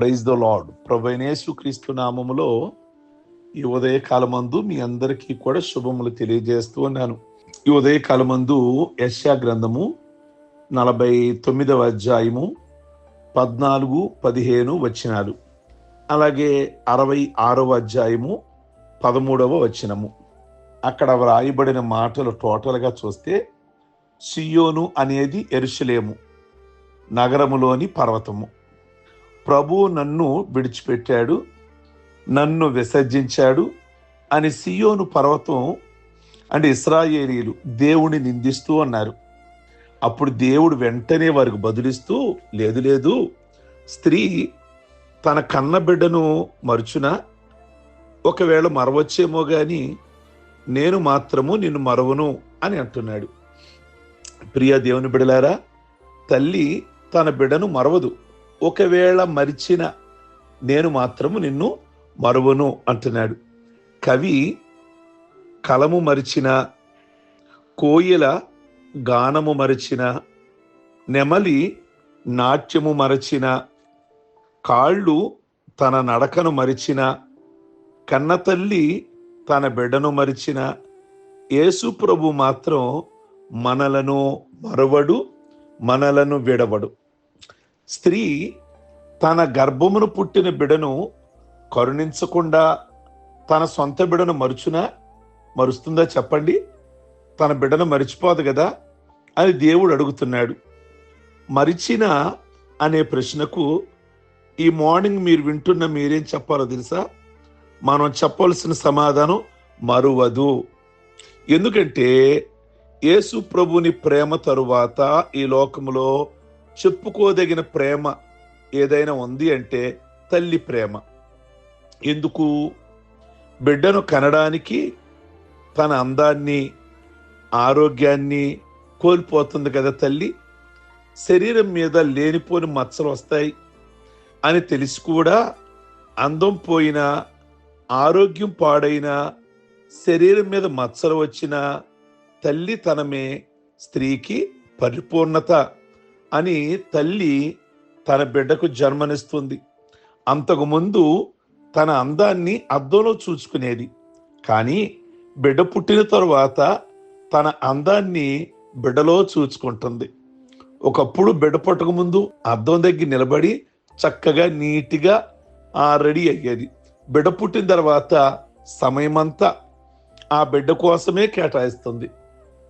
Praise the lord ప్రభైనేసు క్రీస్తు నామములో ఈ ఉదయకాలమందు మీ అందరికీ కూడా శుభములు తెలియజేస్తూ ఉన్నాను. ఈ ఉదయకాలమందు యశ్యా గ్రంథము నలభై తొమ్మిదవ అధ్యాయము పద్నాలుగు పదిహేను వచనాలు. అలాగే అరవై ఆరవ అధ్యాయము పదమూడవ వచనము. అక్కడ వ్రాయబడిన మాటలు టోటల్గా చూస్తే సియోను అనేది ఎరుషలేము నగరములోని పర్వతము. ప్రభువు నన్ను విడిచిపెట్టాడు నన్ను విసర్జించాడు అని సియోను పర్వతం అంటే ఇస్రాయేలీలు దేవుని నిందిస్తూ అన్నారు. అప్పుడు దేవుడు వెంటనే వారికి బదులిస్తూ లేదు లేదు స్త్రీ తన కన్న బిడ్డను మరుచున ఒకవేళ మరవచ్చేమో గాని నేను మాత్రము నిన్ను మరవను అని అంటున్నాడు. ప్రియ దేవుని బిడలారా తల్లి తన బిడ్డను మరవదు. ఒకవేళ మరిచిన నేను మాత్రము నిన్ను మరువను అంటున్నాడు. కవి కలము మరిచిన కోయిల గానము మరచిన నెమలి నాట్యము మరచిన కాళ్ళు తన నడకను మరిచిన కన్నతల్లి తన బిడ్డను మరిచిన యేసుప్రభు మాత్రం మనలను మరవడు మనలను విడవడు. స్త్రీ తన గర్భమును పుట్టిన బిడను కరుణించకుండా తన సొంత బిడను మరుచునా? మరుస్తుందా చెప్పండి. తన బిడ్డను మరిచిపోదు కదా అని దేవుడు అడుగుతున్నాడు. మరిచిన అనే ప్రశ్నకు ఈ మార్నింగ్ మీరు వింటున్న మీరేం చెప్పాలో తెలుసా? మనం చెప్పవలసిన సమాధానం మరువదు. ఎందుకంటే యేసు ప్రభుని ప్రేమ తరువాత ఈ లోకంలో చెప్పుకోదగిన ప్రేమ ఏదైనా ఉంది అంటే తల్లి ప్రేమ. ఎందుకు? బిడ్డను కనడానికి తన అందాన్ని ఆరోగ్యాన్ని కోల్పోతుంది కదా తల్లి. శరీరం మీద లేనిపోని మచ్చలు వస్తాయి అని తెలిసి కూడా అందం పోయినా ఆరోగ్యం పాడైనా శరీరం మీద మచ్చలు వచ్చినా తల్లి తనమే స్త్రీకి పరిపూర్ణత. అని తల్లి తన బిడ్డకు జన్మనిస్తుంది. అంతకుముందు తన అందాన్ని అద్దంలో చూసుకునేది కానీ బిడ్డ పుట్టిన తరువాత తన అందాన్ని బిడ్డలో చూసుకుంటుంది ఒకప్పుడు బిడ్డ పుట్టకముందు అద్దం దగ్గర నిలబడి చక్కగా నీట్గా ఆ రెడీ అయ్యేది. బిడ్డ పుట్టిన తర్వాత సమయమంతా ఆ బిడ్డ కోసమే కేటాయిస్తుంది.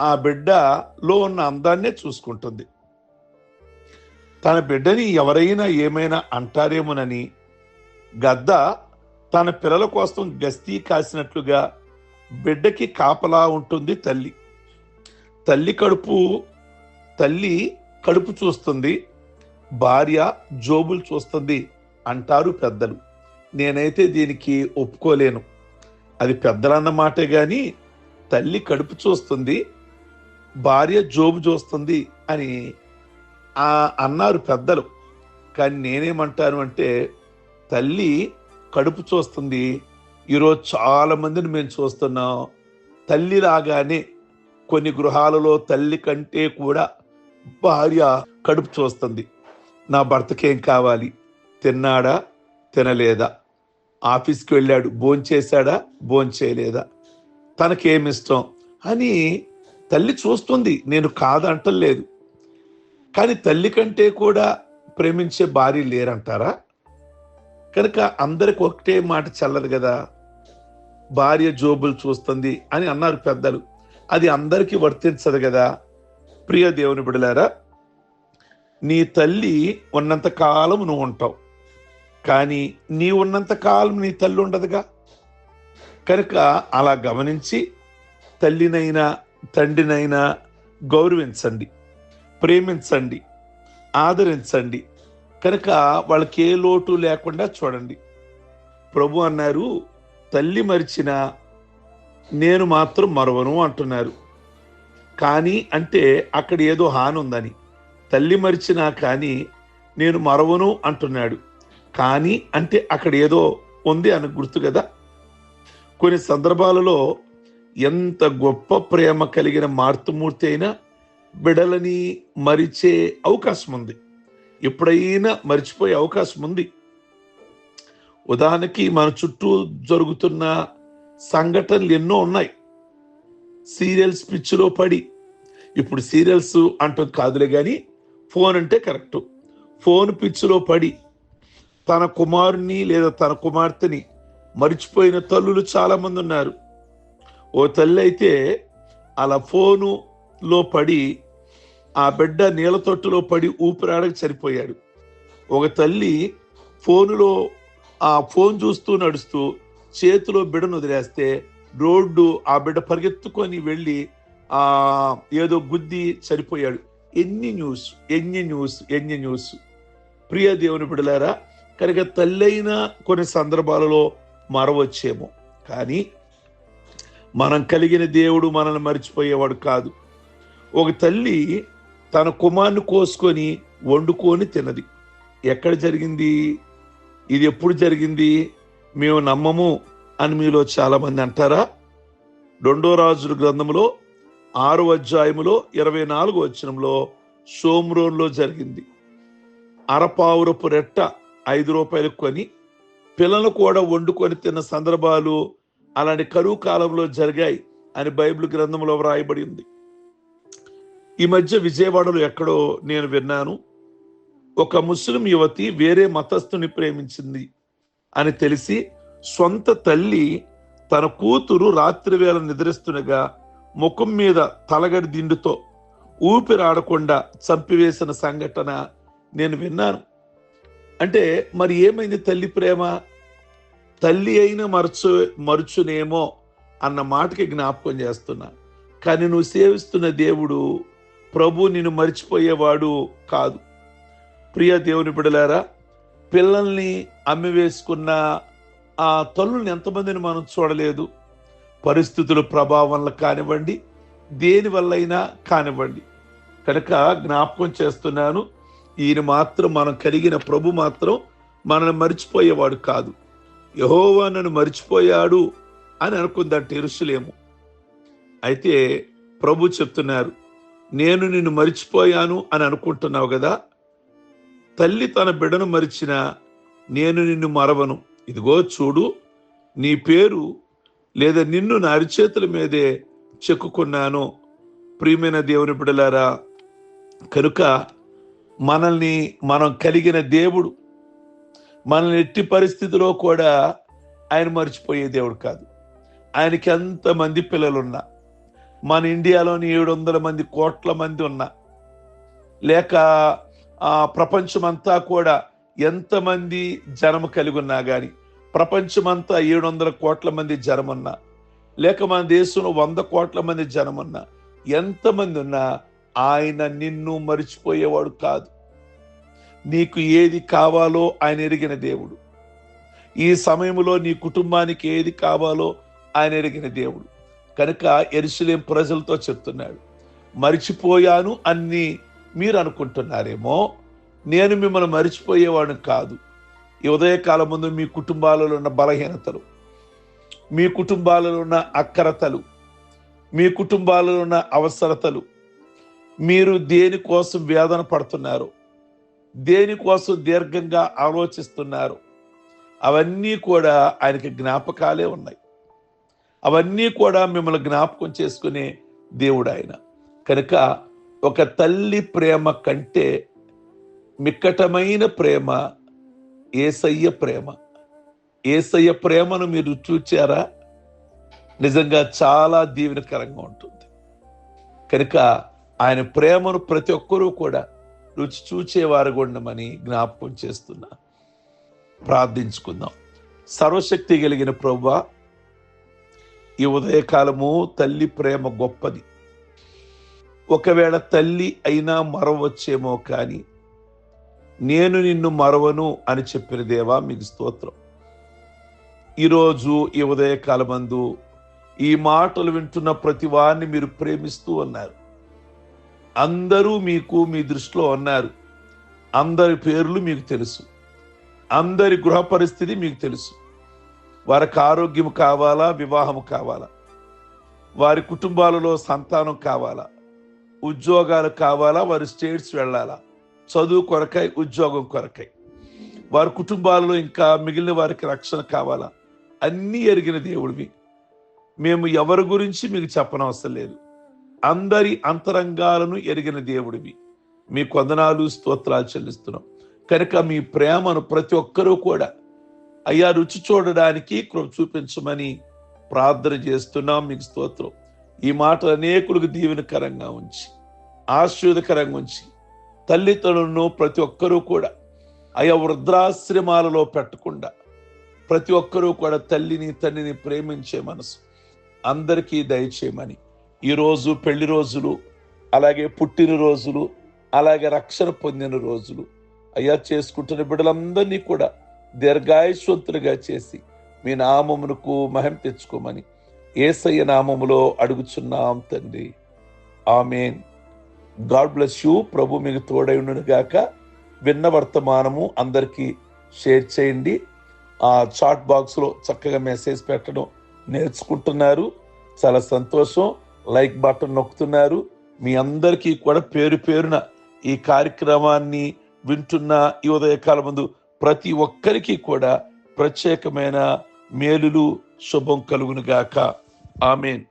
ఆ బిడ్డలో ఉన్న అందాన్నే చూసుకుంటుంది. తన బిడ్డని ఎవరైనా ఏమైనా అంటారేమోనని గద్ద తన పిల్లల కోసం గస్తీ కాసినట్లుగా బిడ్డకి కాపలా ఉంటుంది తల్లి. తల్లి కడుపు తల్లి కడుపు చూస్తుంది భార్య జోబులు చూస్తుంది అంటారు పెద్దలు. నేనైతే దీనికి ఒప్పుకోలేను. అది పెద్దలన్న మాటే కానీ తల్లి కడుపు చూస్తుంది భార్య జోబు చూస్తుంది అని అన్నారు పెద్దలు. కానీ నేనేమంటాను అంటే తల్లి కడుపు చూస్తుంది. ఈరోజు చాలా మందిని మేము చూస్తున్నాం. తల్లి లాగానే కొన్ని గృహాలలో తల్లి కంటే కూడా భార్య కడుపు చూస్తుంది. నా భర్తకేం కావాలి? తిన్నాడా? తినలేదా? ఆఫీస్కి వెళ్ళాడు. భోంచేశాడా భోంచేయలేదా తనకేమిష్టం అని తల్లి చూస్తుంది. నేను కాదంటలేదు. కానీ తల్లి కంటే కూడా ప్రేమించే భార్య లేరంటారా? కనుక అందరికి ఒకటే మాట చల్లదు కదా భార్య జోబులు చూస్తుంది అని అన్నారు పెద్దలు. అది అందరికీ వర్తించదు కదా. ప్రియ దేవుని బిడలారా నీ తల్లి ఉన్నంత కాలం నువ్వు ఉంటావు. కానీ నీ ఉన్నంత కాలం నీ తల్లి ఉండదుగా. కనుక అలా గమనించి తల్లినైనా తండ్రినైనా గౌరవించండి. ప్రేమించండి ఆదరించండి. కనుక వాళ్ళకి ఏ లోటు లేకుండా చూడండి. ప్రభు అన్నారు తల్లి మరిచిన నేను మాత్రం మరవను అంటున్నారు. కానీ అంటే అక్కడ ఏదో హాని ఉందని. తల్లి మరిచినా కానీ నేను మరవను అంటున్నాడు. కానీ అంటే అక్కడ ఏదో ఉంది అని గుర్తు కదా? కొన్ని సందర్భాలలో ఎంత గొప్ప ప్రేమ కలిగిన మార్తమూర్తి అయినా బిడలని మరిచే అవకాశం ఉంది ఎప్పుడైనా మర్చిపోయే అవకాశం ఉంది ఉదాహరణకి మన చుట్టూ జరుగుతున్న సంఘటనలు ఎన్నో ఉన్నాయి. సీరియల్స్ పిచ్చిలో పడి. ఇప్పుడు సీరియల్స్ అంటుంది కాదులే కానీ ఫోన్ అంటే కరెక్ట్. ఫోన్ పిచ్చిలో పడి. తన కుమారుని లేదా తన కుమార్తెని మరిచిపోయిన తల్లులు చాలామంది ఉన్నారు. ఓ తల్లి అయితే అలా ఫోను లో పడి ఆ బిడ్డ నీళ్ళ తొట్టులో పడి ఊపిరాడక చనిపోయాడు ఒక తల్లి ఫోనులో ఆ ఫోన్ చూస్తూ నడుస్తూ చేతిలో బిడ్డను వదిలేస్తే రోడ్డు ఆ బిడ్డ పరిగెత్తుకొని వెళ్ళి ఆ ఏదో గుద్ది చనిపోయాడు ఎన్ని న్యూస్ ఎన్ని న్యూస్ ఎన్ని న్యూస్. ప్రియ దేవుని బిడలారా కనుక తల్లైన కొన్ని సందర్భాలలో మరవచ్చేమో. కానీ మనం కలిగిన దేవుడు మనల్ని మర్చిపోయేవాడు కాదు. ఒక తల్లి తన కుమార్ని కోసుకొని వండుకొని తిన్నది. ఎక్కడ జరిగింది? ఇది ఎప్పుడు జరిగింది? మేము నమ్మము అని మీలో చాలామంది అంటారా? రెండో రాజుల గ్రంథంలో ఆరు అధ్యాయములో ఇరవై నాలుగు వచనంలో సోమ్రోన్లో జరిగింది. అరపావురపు రెట్ట ఐదు రూపాయలు కొని పిల్లలు కూడా వండుకొని తిన్న సందర్భాలు అలాంటి కరువు కాలంలో జరిగాయి అని బైబిల్ గ్రంథంలో వ్రాయబడి ఉంది. ఈ మధ్య విజయవాడలో ఎక్కడో నేను విన్నాను. ఒక ముస్లిం యువతి వేరే మతస్థుని ప్రేమించింది అని తెలిసి సొంత తల్లి తన కూతురు రాత్రి వేళ నిద్రిస్తుండగా ముఖం మీద తలగడి దిండుతో ఊపిరాడకుండా చంపివేసిన సంఘటన నేను విన్నాను. అంటే మరి ఏమైంది తల్లి ప్రేమ? తల్లి అయినా మరచు మరుచునేమో అన్న మాటకి జ్ఞాపకం చేస్తున్నా. కానీ నువ్వు సేవిస్తున్న దేవుడు ప్రభు నిన్ను మర్చిపోయేవాడు కాదు. ప్రియ దేవుని బిడలారా పిల్లల్ని అమ్మివేసుకున్న ఆ తల్లుల్ని ఎంతమందిని మనం చూడలేదు. పరిస్థితుల ప్రభావం వల్ల కానివ్వండి దేని వల్లైనా కానివ్వండి. కనుక జ్ఞాపకం చేస్తున్నాను ఈయన మాత్రం మనం కలిగిన ప్రభు మాత్రం మనల్ని మర్చిపోయేవాడు కాదు. యహోవా నన్ను మర్చిపోయాడు అని అనుకుందంటే ఇరుసులేము అయితే ప్రభు చెప్తున్నారు నేను నిన్ను మర్చిపోయాను అని అనుకుంటున్నావు కదా? తల్లి తన బిడ్డను మరిచిన నేను నిన్ను మరవను. ఇదిగో చూడు నీ పేరు లేదా నిన్ను నా అరిచేతుల మీదే చెక్కుకున్నాను. ప్రియమైన దేవుని బిడలారా కనుక మనల్ని మనం కలిగిన దేవుడు మనల్ని ఎట్టి పరిస్థితిలో కూడా ఆయన మర్చిపోయే దేవుడు కాదు. ఆయనకి ఎంతమంది పిల్లలున్నా మన ఇండియాలోని ఏడు వందల మంది కోట్ల మంది ఉన్నా. లేక ప్రపంచమంతా కూడా ఎంతమంది జనము కలిగి ఉన్నా కానీ ప్రపంచమంతా ఏడు వందల కోట్ల మంది జనమున్నా. లేక మన దేశంలో వంద కోట్ల మంది జనమున్నా. ఎంతమంది ఉన్నా ఆయన నిన్ను మరిచిపోయేవాడు కాదు. నీకు ఏది కావాలో ఆయన ఎరిగిన దేవుడు. ఈ సమయంలో నీ కుటుంబానికి ఏది కావాలో ఆయన ఎరిగిన దేవుడు. కనుక ఎరుసలేం ప్రజలతో చెప్తున్నాడు మరిచిపోయాను అన్ని మీరు అనుకుంటున్నారేమో నేను మిమ్మల్ని మరిచిపోయేవాడు కాదు. ఈ ఉదయకాలం ముందు మీ కుటుంబాలలో ఉన్న బలహీనతలు మీ కుటుంబాలలో ఉన్న అక్కరతలు మీ కుటుంబాలలో ఉన్న అవసరతలు మీరు దేనికోసం వేదన పడుతున్నారు దేనికోసం దీర్ఘంగా ఆలోచిస్తున్నారు అవన్నీ కూడా ఆయనకి జ్ఞాపకాలే ఉన్నాయి. అవన్నీ కూడా మిమ్మల్ని జ్ఞాపకం చేసుకునే దేవుడు ఆయన కనుక ఒక తల్లి ప్రేమ కంటే మిక్కటమైన ప్రేమ ఏసయ్య ప్రేమ. ఏసయ్య ప్రేమను మీరు చూచారా? నిజంగా చాలా దీవెనకరంగా ఉంటుంది. కనుక ఆయన ప్రేమను ప్రతి ఒక్కరూ కూడా రుచి చూచేవారు ఉండమని జ్ఞాపకం చేస్తున్నా. ప్రార్థించుకుందాం. సర్వశక్తి కలిగిన ప్రభా ఈ ఉదయకాలము తల్లి ప్రేమ గొప్పది. ఒకవేళ తల్లి అయినా మరవచ్చేమో కానీ నేను నిన్ను మరవను అని చెప్పిన దేవా మీకు స్తోత్రం. ఈరోజు ఈ ఉదయకాలమందు ఈ మాటలు వింటున్న ప్రతి వారిని మీరు ప్రేమిస్తూ ఉన్నారు. అందరూ మీకు మీ దృష్టిలో ఉన్నారు. అందరి పేర్లు మీకు తెలుసు. అందరి గృహ పరిస్థితి మీకు తెలుసు. వారికి ఆరోగ్యం కావాలా వివాహం కావాలా? వారి కుటుంబాలలో సంతానం కావాలా? ఉద్యోగాలు కావాలా? వారి స్టేట్స్ వెళ్ళాలా? చదువు కొరకై ఉద్యోగం కొరకై. వారి కుటుంబాలలో ఇంకా మిగిలిన వారికి రక్షణ కావాలా? అన్నీ ఎరిగిన దేవుడివి. మేము ఎవరి గురించి మీకు చెప్పనవసరం లేదు. అందరి అంతరంగాలను ఎరిగిన దేవుడివి. మీ కొందనాలు స్తోత్రాలు చెల్లిస్తున్నాం. కనుక మీ ప్రేమను ప్రతి ఒక్కరూ కూడా అయ్యా రుచి చూడడానికి కృప చూపించమని ప్రార్థన చేస్తున్నాం. మీకు స్తోత్రం. ఈ మాట అనేకులకు దీవెనకరంగా ఉంచి ఆశీర్వదకరంగా ఉంచి తల్లిదండ్రులను ప్రతి ఒక్కరూ కూడా అయా వృద్ధాశ్రమాలలో పెట్టకుండా ప్రతి ఒక్కరూ కూడా తల్లిని తండ్రిని ప్రేమించే మనసు అందరికీ దయచేయమని ఈరోజు పెళ్ళి రోజులు అలాగే పుట్టిన రోజులు అలాగే రక్షణ పొందిన రోజులు అయ్యా చేసుకుంటున్న బిడ్డలందరినీ కూడా దీర్ఘాయుష్వంతులుగా చేసి మీ నామమునకు మహిమ తెచ్చుకోమని ఏసయ్య నామములో అడుగుచున్నాం తండ్రి. ఆమెన్. God bless you. ప్రభు మీకు తోడైండును గాక. విన్న వర్తమానము అందరికీ షేర్ చేయండి. ఆ చాట్ బాక్స్లో చక్కగా మెసేజ్ పెట్టడం నేర్చుకుంటున్నారు. చాలా సంతోషం. Like button నొక్కుతున్నారు. మీ అందరికీ కూడా పేరు పేరున ఈ కార్యక్రమాన్ని వింటున్న ఈ ఉదయకాలం ముందు ప్రతి ఒక్కరికి కూడా ప్రత్యేకమైన మేలులు శుభం కలుగునుగాక. ఆమెన్.